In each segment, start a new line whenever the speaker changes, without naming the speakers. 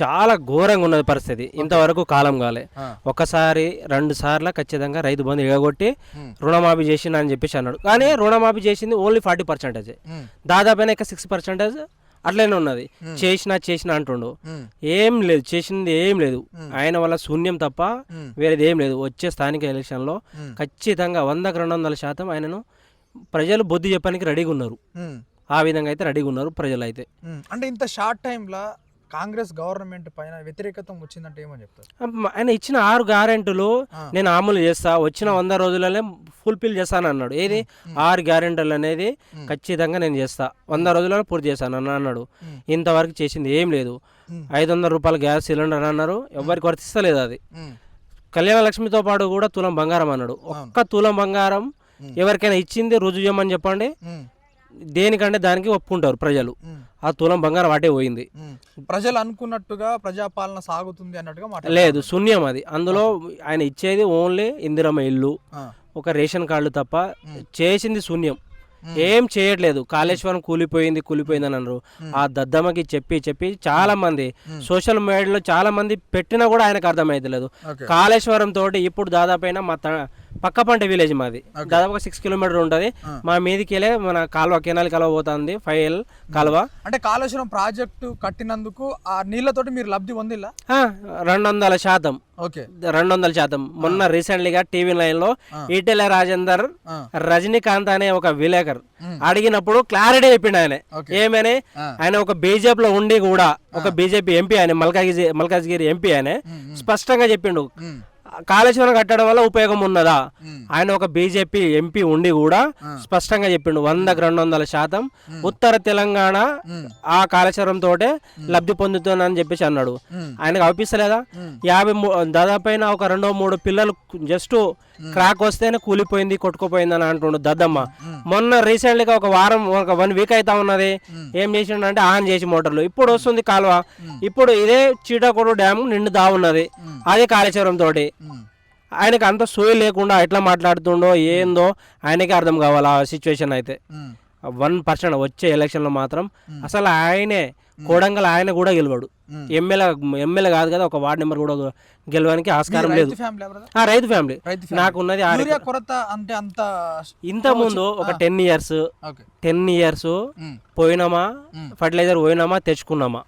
చాలా ఘోరంగా ఉన్నది పరిస్థితి ఇంతవరకు కాలం కాలే. ఒకసారి రెండు సార్లు ఖచ్చితంగా రైతు బంధు ఎగగొట్టి. రుణమాఫీ చేసిన అని చెప్పేసి అన్నాడు కానీ రుణమాఫీ చేసింది ఓన్లీ ఫార్టీ పర్సెంటేజ్. దాదాపు ఇక సిక్స్ పర్సెంటేజ్ అట్లనే ఉన్నది చేసినా చేసినా అంటుండు. ఏం లేదు చేసింది ఏం లేదు ఆయన వల్ల శూన్యం తప్ప. వేరేది ఏం లేదు వచ్చే స్థానిక ఎలక్షన్లో. ఖచ్చితంగా వందకు రెండు వందల శాతం ఆయనను ప్రజలు బుద్ధి చెప్పడానికి రెడీగా ఉన్నారు. ఆ విధంగా అయితే రెడీగా ఉన్నారు ప్రజలు అయితే.
అంటే ఇంత షార్ట్ టైంలో కాంగ్రెస్ గవర్నమెంట్ పైన వ్యతిరేకత వచ్చిందంటే ఏమని చెప్తారు?
ఆయన ఇచ్చిన ఆరు గ్యారెంటీలు. నేను అమలు చేస్తా వచ్చిన వంద రోజులలో ఫుల్ఫిల్ చేస్తాను అన్నాడు ఏది ఆరు గ్యారెంటీలు అనేది ఖచ్చితంగా నేను చేస్తా. వంద రోజులలో పూర్తి చేస్తాను అని అన్నాడు. ఇంతవరకు చేసింది ఏం లేదు. ఐదు వందల రూపాయల గ్యాస్ సిలిండర్ అన్నారు. ఎవరికి వర్తిస్తలేదు అది. కళ్యాణ లక్ష్మితో పాటు కూడా తులం బంగారం అన్నాడు. ఒక్క తులం బంగారం ఎవరికైనా ఇచ్చింది రుజువు చేయమని చెప్పండి. దేనికంటే దానికి ఒప్పుకుంటారు ప్రజలు. ఆ తులం బంగారం అటే పోయింది.
ప్రజలు అనుకున్నట్టుగా ప్రజాపాలన సాగుతుంది అన్నట్టుగా
లేదు శూన్యం అది. అందులో ఆయన ఇచ్చేది ఓన్లీ ఇందిరమ్మ ఇల్లు ఒక రేషన్ కార్డు తప్ప చేసింది శూన్యం. ఏం చేయట్లేదు. కాళేశ్వరం కూలిపోయింది కూలిపోయింది అని అన్నారు ఆ దద్దమ్మకి చెప్పి చెప్పి చాలా మంది సోషల్ మీడియాలో చాలా మంది పెట్టినా కూడా ఆయనకు అర్థమైతలేదు. కాళేశ్వరం తోటి ఇప్పుడు దాదాపైన మా పక్క పంట విలేజ్ మాది దాదాపు సిక్స్ కిలోమీటర్ ఉంటుంది. మా మీదికి వెళ్ళే మన కాలువ కెనాల్ కాలువ పోతుంది ఫైవ్ ఎల్ కాలువ
అంటే కాళేశ్వరం ప్రాజెక్టు కట్టినందుకు ఆ నీళ్ళతోటి మీరు లబ్ధి పొందిల్లా?
ఆ, రెండు వందల శాతం.
ఓకే.
రెండు వందల శాతం. మొన్న రీసెంట్లీగా టీవీ నైన్లో ఈటెల రాజేందర్. రజనీకాంత్ అనే ఒక విలేకర్ అడిగినప్పుడు క్లారిటీ చెప్పిండు ఆయన. ఏమని. ఆయన ఒక బీజేపీ లో ఉండి కూడా ఒక బీజేపీ ఎంపీ ఆయన మల్కాజ్గిరి మల్కాజ్గిరి ఎంపీ ఆయన స్పష్టంగా చెప్పిండు. కాళేశ్వరం కట్టడం వల్ల ఉపయోగం ఉన్నదా. ఆయన ఒక బీజేపీ ఎంపీ ఉండి కూడా స్పష్టంగా చెప్పిండు వందకు రెండు వందల శాతం ఉత్తర తెలంగాణ ఆ కాళేశ్వరం తోటే లబ్ధి పొందుతుందని చెప్పేసి అన్నాడు. ఆయనకు అనిపిస్తలేదా యాభై దాదాపైన ఒక రెండో మూడు పిల్లలు జస్ట్ క్రాక్ వస్తేనే కూలిపోయింది కొట్టుకుపోయింది అని అంటుండు దద్దమ్మ. మొన్న రీసెంట్గా ఒక వారం ఒక వన్ వీక్ అయితే ఉన్నది. ఏం చేసిండు అంటే ఆన్ చేసి మోటార్లు. ఇప్పుడు వస్తుంది కాలువ. ఇప్పుడు ఇదే చీటకోడు డ్యామ్ నిండుదా ఉన్నది. అదే కాళేశ్వరం తోటి. ఆయనకి అంత సోయి లేకుండా ఎట్లా మాట్లాడుతుండో ఏందో ఆయనకే అర్థం కావాలి ఆ సిచ్యువేషన్ అయితే. వన్ పర్సెంట్ వచ్చే ఎలక్షన్లో మాత్రం అసలు ఆయనే కోడంగల్ ఆయన కూడా గెలవాడు.
మ్మ్.
ఎమ్మెల్యే ఎమ్మెల్యే కాదు కదా ఒక వార్డు నెంబర్ కూడా గెలవడానికి ఆస్కారం లేదు.
రైతు ఫ్యామిలీ బ్రదర్
ఆ రైతు ఫ్యామిలీ నాకు ఉన్నది ఇంత ముందు ఒక టెన్ ఇయర్స్ టెన్ ఇయర్స్. పోయినామా ఫర్టిలైజర్ పోయినామా తెచ్చుకున్నామా.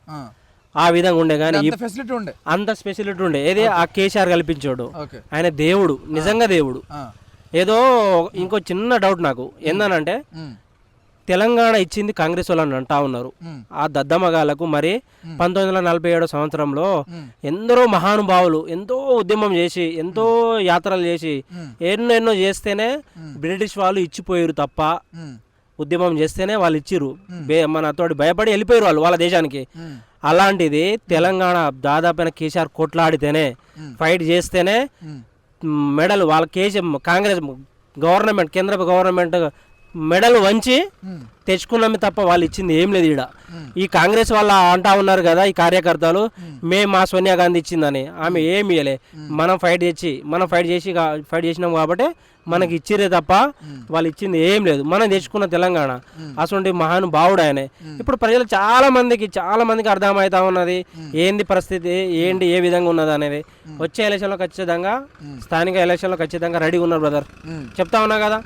ఆ.
విధంగా ఉండే కానీ
అంత ఫెసిలిటీ ఉండే
అంత స్పెషాలిటీ ఉండే ఏది ఆ కేసీఆర్ కల్పించాడు ఆయన దేవుడు నిజంగా దేవుడు. ఏదో ఇంకో చిన్న డౌట్ నాకు ఏందనంటే. తెలంగాణ ఇచ్చింది కాంగ్రెస్ వాళ్ళని అంటా ఉన్నారు. ఆ దద్దమ్మగాలకు మరి పంతొమ్మిది వందల నలభై ఏడో సంవత్సరంలో. ఎందరో మహానుభావులు ఎంతో ఉద్యమం చేసి ఎంతో యాత్రలు చేసి. ఎన్నో ఎన్నో చేస్తేనే బ్రిటిష్ వాళ్ళు ఇచ్చిపోయారు తప్ప. ఉద్యమం చేస్తేనే వాళ్ళు ఇచ్చిర్రు బే మన తోటి భయపడి వెళ్ళిపోయారు వాళ్ళు వాళ్ళ దేశానికి. అలాంటిది తెలంగాణ దాదాపు కేసీఆర్ కొట్లాడితేనే ఫైట్ చేస్తేనే. మెడల్ వాళ్ళ కేసీ కాంగ్రెస్ గవర్నమెంట్ కేంద్ర గవర్నమెంట్ మెడల్ వంచి. తెచ్చుకున్నామే తప్ప వాళ్ళు ఇచ్చింది ఏం లేదు ఈడ. ఈ కాంగ్రెస్ వాళ్ళ అంటా ఉన్నారు కదా ఈ కార్యకర్తలు మేము. మా సోనియా గాంధీ ఇచ్చిందని. ఆమె ఏమి ఇవ్వలే మనం ఫైట్ చేసి మనం ఫైట్ చేసి ఫైట్ చేసినాం కాబట్టి మనకి ఇచ్చిరే తప్ప వాళ్ళు ఇచ్చింది ఏం లేదు. మనం తెచ్చుకున్న తెలంగాణ అటువంటి మహానుభావుడు ఆయనే ఇప్పుడు ప్రజలు చాలా మందికి చాలా మందికి అర్థమవుతా ఉన్నది ఏంది పరిస్థితి ఏంటి ఏ విధంగా ఉన్నది అనేది. వచ్చే ఎలక్షన్లో ఖచ్చితంగా స్థానిక ఎలక్షన్లో ఖచ్చితంగా రెడీగా ఉన్నారు బ్రదర్. చెప్తా ఉన్నా కదా?